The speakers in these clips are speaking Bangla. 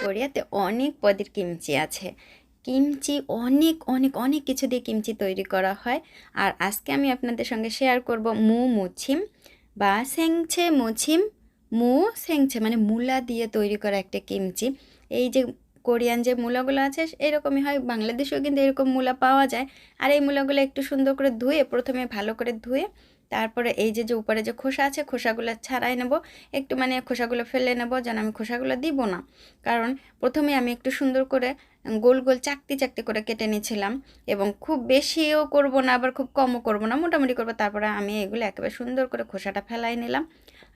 কোরিয়াতে অনেক পদের কিমচি আছে। কিমচি অনেক অনেক অনেক কিছু দিয়ে কিমচি তৈরি করা হয়। আর আজকে আমি আপনাদের সঙ্গে শেয়ার করব মু মুছিম বা সেংছে মুছিম। মু সেংছে মানে মূলা দিয়ে তৈরি করা একটা কিমচি। এই যে কোরিয়ান যে মূলাগুলো আছে, এরকমই হয়। বাংলাদেশেও কিন্তু এরকম মূলা পাওয়া যায়। আর এই মূলাগুলো একটু সুন্দর করে ধুয়ে প্রথমে ভালো করে ধুয়ে তারপরে এই যে যে উপরে যে খোসা আছে, খোসাগুলো ছাড়াই নেব। একটু মানে খোসাগুলো ফেলে নেব যেন আমি খোসাগুলো দিব না। কারণ প্রথমে আমি একটু সুন্দর করে গোল গোল, চাকতি চাকতি করে কেটে নিয়েছিলাম এবং খুব বেশিও করব না, আবার খুব কমও করব না, মোটামুটি করব। তারপরে আমি এগুলো একেবারে সুন্দর করে খোসাটা ফেলাই নিলাম।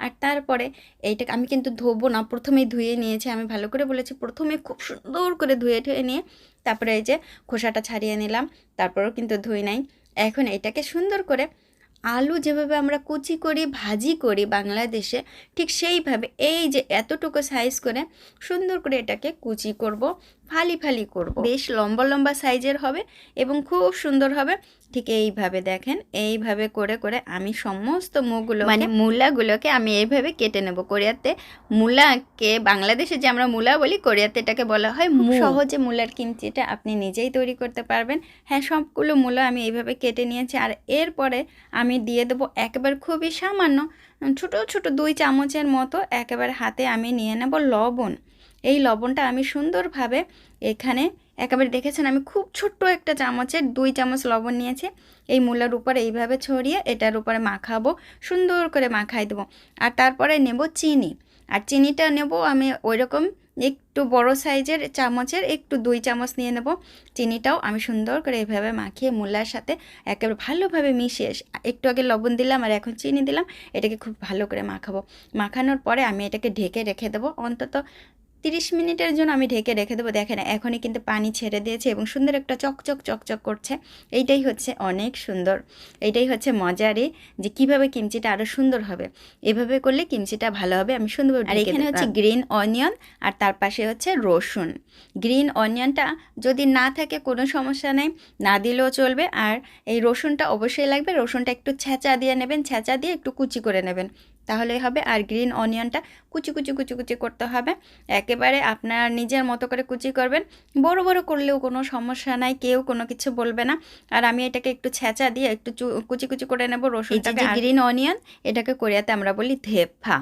আর তারপরে এইটাকে আমি কিন্তু ধোবো না, প্রথমেই ধুয়ে নিয়েছি। আমি ভালো করে বলেছি, প্রথমে খুব সুন্দর করে ধুয়ে ধুয়ে নিয়ে তারপরে এই যে খোসাটা ছাড়িয়ে নিলাম, তারপরেও কিন্তু ধুই নাই। এখন এটাকে সুন্দর করে আলু যেভাবে আমরা কুচি করি, ভাজি করি বাংলাদেশে, ঠিক সেইভাবে এই যে এতটুকু সাইজ করে সুন্দর করে এটাকে কুচি করব। ফালি ফালি করব। বেশ লম্বা লম্বা সাইজের হবে এবং খুব সুন্দর হবে। ঠিক এইভাবে দেখেন এইভাবে করে করে আমি সমস্ত মুগুলো মানে মূলাগুলোকে আমি এইভাবে কেটে নেব। কোরিয়াতে মূলাকে বাংলাদেশে যে আমরা মূলা বলি কোরিয়াতে এটাকে বলা হয় সহজে মূলার কিমচিটা আপনি নিজেই তৈরি করতে পারবেন। হ্যাঁ সবগুলো মূলা আমি এইভাবে কেটে নিয়েছি। আর এরপরে আমি দিয়ে দেবো একেবারে খুবই সামান্য ছোট ছোট দুই চামচের মতো একেবারে হাতে আমি নিয়ে নেব লবণ। এই লবণটা আমি সুন্দরভাবে এখানে একেবারে দেখেছেন আমি খুব ছোট্ট একটা চামচের দুই চামচ লবণ নিয়েছি। এই মূলার উপরে এইভাবে ছড়িয়ে এটার উপরে মাখাবো, সুন্দর করে মাখাই দেবো। আর তারপরে নেব চিনি। আর চিনিটা নেব আমি ওই রকম একটু বড় সাইজের চামচের একটু দুই চামচ নিয়ে নেব। চিনিটাও আমি সুন্দর করে এভাবে মাখিয়ে মূলার সাথে একেবারে ভালোভাবে মিশিয়ে একটু আগে লবণ দিলাম আর এখন চিনি দিলাম, এটাকে খুব ভালো করে মাখাবো। মাখানোর পরে আমি এটাকে ঢেকে রেখে দেবো। অন্তত তিরিশ মিনিটের জন্য আমি ঢেকে রেখে দেবো। দেখেন এখনই কিন্তু পানি ছেড়ে দিয়েছে এবং সুন্দর একটা চকচক চকচক করছে। এইটাই হচ্ছে অনেক সুন্দর। এইটাই হচ্ছে মজারই যে কীভাবে কিমচিটা আরও সুন্দর হবে। এভাবে করলে কিমচিটা ভালো হবে। আমি সুন্দর আর এখানে হচ্ছে গ্রিন অনিয়ন আর তার পাশে হচ্ছে রসুন। গ্রিন অনিয়নটা যদি না থাকে কোনো সমস্যা নেই না দিলেও চলবে। আর এই রসুনটা অবশ্যই লাগবে। রসুনটা একটু ছেঁচা দিয়ে নেবেন। ছেঁচা দিয়ে একটু কুচি করে নেবেন। তাহলেই হবে। আর গ্রিন অনিয়নটা কুচি কুচি কুচি কুচি করতে হবে। একেবারে আপনার নিজের মতো করে কুচি করবেন। বড় বড় করলেও কোনো সমস্যা নাই কেউ কোনো কিছু বলবে না। আর আমি এটাকে একটু ছেঁচা দিয়ে একটু কুচি কুচি করে নেব রসুনটাকে। গ্রিন অনিয়ন এটাকে কোরিয়াতে আমরা বলি ধেপা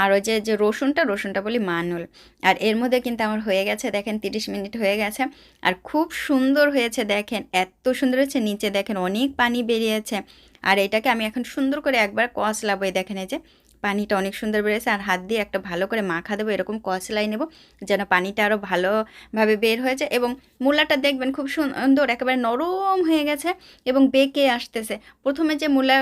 আর ওই যে যে রসুনটা রসুনটা বলি মানুল। আর এর মধ্যে কিন্তু আমার হয়ে গেছে দেখেন তিরিশ মিনিট হয়ে গেছে। আর খুব সুন্দর হয়েছে দেখেন। এত সুন্দর হয়েছে নিচে দেখেন অনেক পানি বেরিয়েছে। আর এটাকে আমি এখন সুন্দর করে একবার কষলাবো এই দেখেন এই যে, পানিটা অনেক সুন্দর বেড়েছে আর হাত দিয়ে একটা ভালো করে মাখা দেবো, এরকম কষলাই নেব যেন পানিটা আরও ভালোভাবে বের হয়ে যায় এবং মূলাটা দেখবেন খুব সুন্দর একেবারে নরম হয়ে গেছে এবং বেঁকে আসতেছে। প্রথমে যে মূলা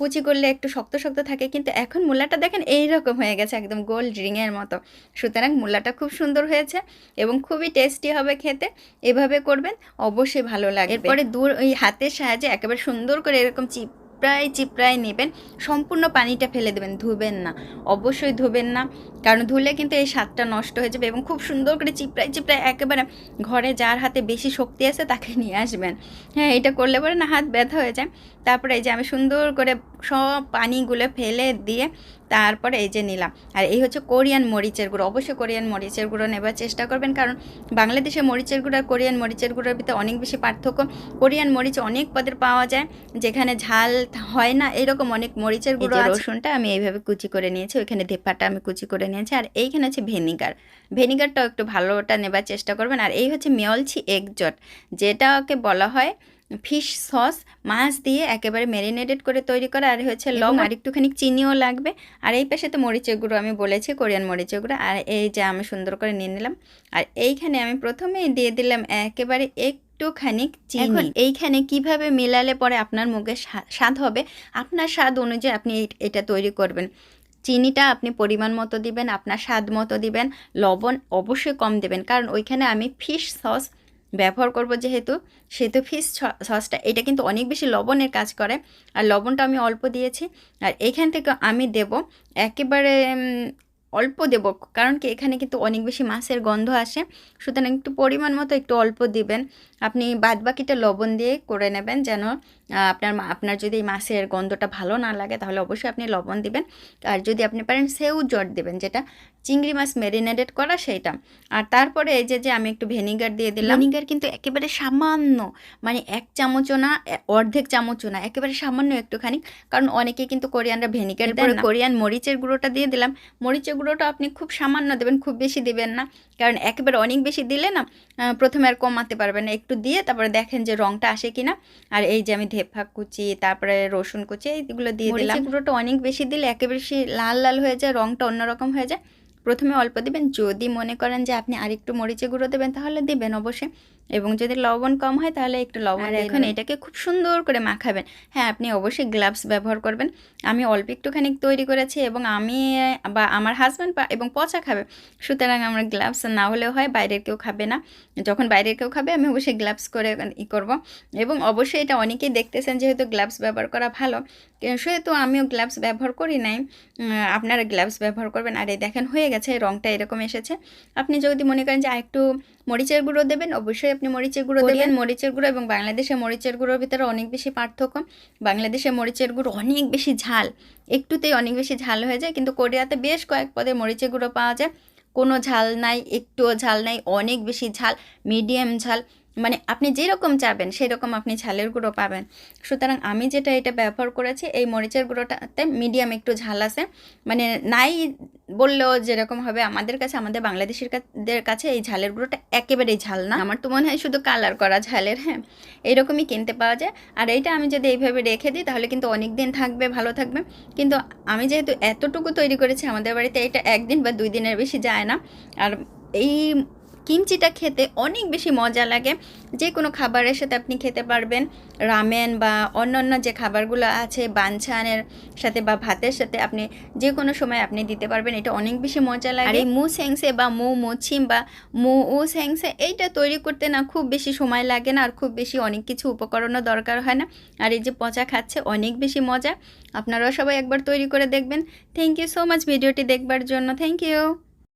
কুচি করলে একটু শক্ত শক্ত থাকে কিন্তু এখন মূলাটা দেখেন এইরকম হয়ে গেছে, একদম গোল রিংয়ের মতো। সুতরাং মূলাটা খুব সুন্দর হয়েছে এবং খুবই টেস্টি হবে খেতে, এভাবে করবেন অবশ্যই ভালো লাগে এরপরে দূর ওই হাতের সাহায্যে একেবারে সুন্দর করে এরকম চিপ চিপড়ায় চিপড়ায় নেবেন, সম্পূর্ণ পানিটা ফেলে দেবেন, ধুবেন না। অবশ্যই ধুবেন না, কারণ ধুলে কিন্তু এই স্বাদটা নষ্ট হয়ে যাবে এবং খুব সুন্দর করে চিপড়ায় চিপড়ায় একেবারে ঘরে যার হাতে বেশি শক্তি আছে তাকে নিয়ে আসবেন। হ্যাঁ এটা করলে পরে না হাত ব্যথা হয়ে যায়। তারপরে এই যে আমি সুন্দর করে সব পানিগুলো ফেলে দিয়ে তারপরে এই যে নিলাম। আর এই হচ্ছে কোরিয়ান মরিচের গুঁড়ো। অবশ্যই কোরিয়ান মরিচের গুঁড়ো নেবার চেষ্টা করবেন কারণ বাংলাদেশে মরিচের গুঁড়ো আর কোরিয়ান মরিচের গুঁড়োর ভিতরে অনেক বেশি পার্থক্য। কোরিয়ান মরিচ অনেক পদের পাওয়া যায় যেখানে ঝাল হয় না এরকম অনেক মরিচের গুঁড়ো রসুনটা আমি এইভাবে কুচি করে নিয়েছি ওইখানে ধেপাটা আমি কুচি করে নিয়েছি। আর এইখানে হচ্ছে ভেনিগার। ভেনিগারটাও একটু ভালোটা নেবার চেষ্টা করবেন। আর এই হচ্ছে মেয়লছি এগজট যেটাকে বলা হয় ফিশ সস মাছ দিয়ে একেবারে ম্যারিনেটেড করে তৈরি করা আর হচ্ছে লং আর একটুখানি চিনিও লাগবে। আর এই পাশে তো মরিচের গুঁড়ো আমি বলেছি কোরিয়ান মরিচের গুঁড়ো। আর এই যে আমি সুন্দর করে নিয়ে নিলাম। আর এইখানে আমি প্রথমেই দিয়ে দিলাম একেবারে এক একটুখানি চিনি। এইখানে কীভাবে মেলালে পরে আপনার মুখে স্বাদ হবে? আপনার স্বাদ অনুযায়ী আপনি এটা তৈরি করবেন। চিনিটা আপনি পরিমাণ মতো দিবেন আপনার স্বাদ মতো দিবেন লবণ অবশ্যই কম দেবেন। কারণ ওইখানে আমি ফিশ সস ব্যবহার করব যেহেতু, সেহেতু ফিস সসটা এটা কিন্তু অনেক বেশি লবণের কাজ করে। আর লবণটা আমি অল্প দিয়েছি। আর এখান থেকে আমি দেব একেবারে অল্প দেব, কারণ কি এখানে কিন্তু অনেক বেশি মাছের গন্ধ আসে। সুতরাং একটু পরিমাণ মতো একটু অল্প দিবেন। আপনি বাদ বাকিটা লবণ দিয়ে করে নেবেন যেন আপনার আপনার যদি মাছের গন্ধটা ভালো না লাগে তাহলে অবশ্যই আপনি লবণ দিবেন। আর যদি আপনি পারেন সেও জট দিবেন যেটা চিংড়ি মাছ ম্যারিনেটেড করা সেইটা। আর তারপরে এই যে যে আমি একটু ভেনিগার দিয়ে দিলাম। ভেনিগার কিন্তু একেবারে সামান্য মানে এক চামচও না অর্ধেক চামচও না একেবারে সামান্য একটুখানি। কারণ অনেকে কিন্তু কোরিয়ানরা ভেনিগার দেন না। কোরিয়ান মরিচের গুঁড়োটা দিয়ে দিলাম। মরিচের গুঁড়োটা আপনি খুব সামান্য দেবেন খুব বেশি দিবেন না। কারণ একেবারে অনেক বেশি দিলে না প্রথমে আর কমাতে পারবেন না। একটু দিয়ে তারপরে দেখেন যে রংটা আসে কিনা। আর এই যে আমি ধেপা কুচি তারপরে রসুন কুচি এইগুলো দিয়ে দিলাম। গুঁড়োটা অনেক বেশি দিলে একেবারে বেশি লাল লাল হয়ে যায় রংটা অন্যরকম হয়ে যায়। প্রথমে অল্প দিবেন যদি মনে করেন যে আপনি আরেকটু মরিচে গুঁড়ো দেবেন তাহলে দিবেন অবশ্যই। এবং যদি লবণ কম হয় তাহলে একটু লবণ এখন এটাকে খুব সুন্দর করে মাখাবেন। হ্যাঁ আপনি অবশ্যই গ্লাভস ব্যবহার করবেন। আমি অল্প একটুখানি তৈরি করেছি এবং আমি বা আমার হাজব্যান্ড এবং পচা খাবে। সুতরাং আমার গ্লাভস না হলেও হয় বাইরের কেউ খাবে না। যখন বাইরের কেউ খাবে আমি অবশ্যই গ্লাভস করে ই করব। এবং অবশ্যই এটা অনেকেই দেখতেছেন যেহেতু গ্লাভস ব্যবহার করা ভালো। সেহেতু আমিও গ্লাভস ব্যবহার করি নাই। আপনারা গ্লাভস ব্যবহার করবেন। আর এই দেখেন হয়ে গেছে রঙটা এরকম এসেছে। আপনি যদি মনে করেন যে আরেকটু মরিচের গুঁড়ো দেবেন অবশ্যই আপনি মরিচের গুঁড়ো দেবেন মরিচের গুঁড়ো এবং বাংলাদেশের মরিচের গুঁড়োর ভিতরে অনেক বেশি পার্থক্য। বাংলাদেশের মরিচের গুঁড়ো অনেক বেশি ঝাল একটুতেই অনেক বেশি ঝাল হয়ে যায় কিন্তু কোরিয়াতে বেশ কয়েক পদে মরিচের গুঁড়ো পাওয়া যায়। কোনো ঝাল নাই একটুও ঝাল নাই অনেক বেশি ঝাল মিডিয়াম ঝাল। মানে আপনি যেরকম চাবেন, সেরকম আপনি ঝালের গুঁড়ো পাবেন। সুতরাং আমি যেটা এটা ব্যবহার করেছি, এই মরিচের গুঁড়োটাতে মিডিয়াম একটু ঝাল আছে। মানে নাই বললেও যেরকম হবে, আমাদের কাছে, আমাদের বাংলাদেশের কাছে এই ঝালের গুঁড়োটা একেবারেই ঝাল না। আমার তো মনে হয় শুধু কালার করা ঝালের হ্যাঁ। এইরকমই কিনতে পাওয়া যায়। আর এইটা আমি যদি এইভাবে রেখে দিই, তাহলে কিন্তু অনেক দিন থাকবে, ভালো থাকবে। কিন্তু আমি যেহেতু এতটুকু তৈরি করেছি, আমাদের বাড়িতে এটা একদিন বা দুই দিনের বেশি যায় না। আর এই কিমচিটা খেতে অনেক বেশি মজা লাগে। যে কোনো খাবারের সাথে আপনি খেতে পারবেন। রামেন বা অন্যান্য যে খাবারগুলো আছে বাঞ্ছানের সাথে বা ভাতের সাথে আপনি যে কোনো সময় আপনি দিতে পারবেন, এটা অনেক বেশি মজা লাগে। আর এই মু স্যাংসে বা মু মুছিম বা মু উ স্যাংসে এইটা তৈরি করতে না খুব বেশি সময় লাগে না, আর খুব বেশি অনেক কিছু উপকরণও দরকার হয় না। আর এই যে পচা খাচ্ছে, অনেক বেশি মজা। আপনারাও সবাই একবার তৈরি করে দেখবেন। থ্যাংক ইউ সো মাচ ভিডিওটি দেখবার জন্য। Thank you